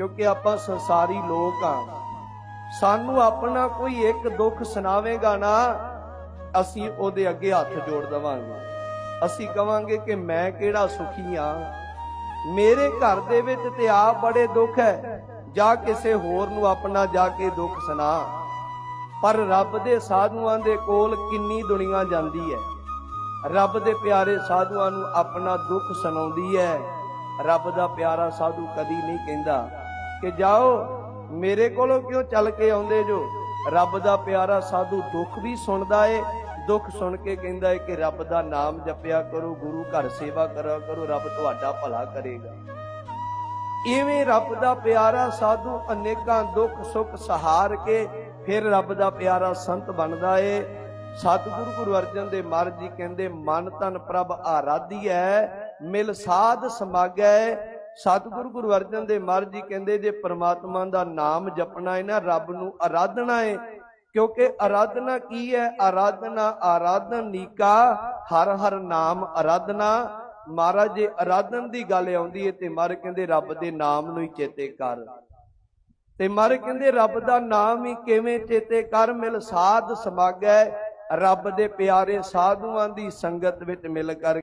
ਕਿਉਂਕਿ ਆਪਾਂ ਸੰਸਾਰੀ ਲੋਕ ਆ। ਸਾਨੂੰ ਆਪਣਾ ਕੋਈ ਇੱਕ ਦੁੱਖ ਸੁਣਾਵੇਗਾ ਨਾ, ਅਸੀਂ ਉਹਦੇ ਅੱਗੇ ਹੱਥ ਜੋੜ ਦਵਾਂਗੇ। ਅਸੀਂ ਕਵਾਂਗੇ ਕਿ ਮੈਂ ਕਿਹੜਾ ਸੁਖੀ ਆ? ਮੇਰੇ ਘਰ ਦੇ ਵਿੱਚ ਤੇ ਆਪ ਬੜੇ ਦੁੱਖ ਹੈ ਜਾਂ ਕਿਸੇ ਹੋਰ ਨੂੰ ਆਪਣਾ ਜਾ ਕੇ ਦੁੱਖ ਸੁਣਾ। ਪਰ ਰੱਬ ਦੇ ਸਾਧੂਆਂ ਦੇ ਕੋਲ ਕਿੰਨੀ ਦੁਨੀਆ ਜਾਂਦੀ ਹੈ ਰੱਬ ਦੇ ਪਿਆਰੇ ਸਾਧੂਆਂ ਨੂੰ ਆਪਣਾ ਦੁੱਖ ਸੁਣਾਉਂਦੀ ਹੈ ਰੱਬ ਦਾ ਪਿਆਰਾ ਸਾਧੂ ਕਦੀ ਨਹੀਂ ਕਹਿੰਦਾ। ਕਿ ਜਾਓ, ਮੇਰੇ ਕੋਲੋਂ ਕਿਉਂ ਚੱਲ ਕੇ ਆਉਂਦੇ ਜੋ? ਰੱਬ ਦਾ ਪਿਆਰਾ ਸਾਧੂ ਦੁੱਖ ਵੀ ਸੁਣਦਾ ਏ, ਦੁੱਖ ਸੁਣ ਕੇ ਕਹਿੰਦਾ ਏ ਕਿ ਰੱਬ ਦਾ ਨਾਮ ਜਪਿਆ ਕਰੋ, ਗੁਰੂ ਘਰ ਸੇਵਾ ਕਰਿਆ ਕਰੋ, ਰੱਬ ਤੁਹਾਡਾ ਭਲਾ ਕਰੇਗਾ। ਇਵੇਂ ਰੱਬ ਦਾ ਪਿਆਰਾ ਸਾਧੂ ਅਨੇਕਾਂ ਦੁੱਖ, ਸੁੱਖ ਸਹਾਰ ਕੇ ਫਿਰ ਰੱਬ ਦਾ ਪਿਆਰਾ ਸੰਤ ਬਣਦਾ ਏ। ਸਤਿਗੁਰੂ ਗੁਰੂ ਅਰਜਨ ਦੇਵ ਮਹਾਰਾਜ ਜੀ ਕਹਿੰਦੇ, ਮਨ ਤਨ ਪ੍ਰਭ ਆਰਾਧੀ ਹੈ ਮਿਲ ਸਾਧ ਸਮਾਗੈ ਸਤਿਗੁਰੂ ਗੁਰੂ ਅਰਜਨ ਦੇਵ ਮਹਾਰਾਜ ਜੀ ਕਹਿੰਦੇ ਜੇ ਪ੍ਰਮਾਤਮਾ ਦਾ ਨਾਮ ਜਪਣਾ ਹੈ ਨਾ, ਰੱਬ ਨੂੰ ਆਰਾਧਨਾ ਹੈ ਕਿਉਂਕਿ ਆਰਾਧਨਾ ਕੀ ਹੈ ਆਰਾਧਨਾ ਆਰਾਧਨ ਨੀਕਾ ਹਰ ਹਰ ਨਾਮ ਆਰਾਧਨਾ ਮਹਾਰਾਜ ਜੇ ਆਰਾਧਨ ਦੀ ਗੱਲ ਆਉਂਦੀ ਹੈ ਤੇ ਮਹਾਰਾਜ ਕਹਿੰਦੇ ਰੱਬ ਦੇ ਨਾਮ ਨੂੰ ਹੀ ਚੇਤੇ ਕਰ। ਤੇ ਮਹਾਰਾਜ ਕਹਿੰਦੇ ਰੱਬ ਦਾ ਨਾਮ ਹੀ ਕਿਵੇਂ ਚੇਤੇ ਕਰ? ਮਿਲ ਸਾਧ ਸਮਾਗੈ, ਰੱਬ ਦੇ ਪਿਆਰੇ ਸਾਧੂਆਂ ਦੀ ਸੰਗਤ ਵਿੱਚ ਮਿਲ ਕਰ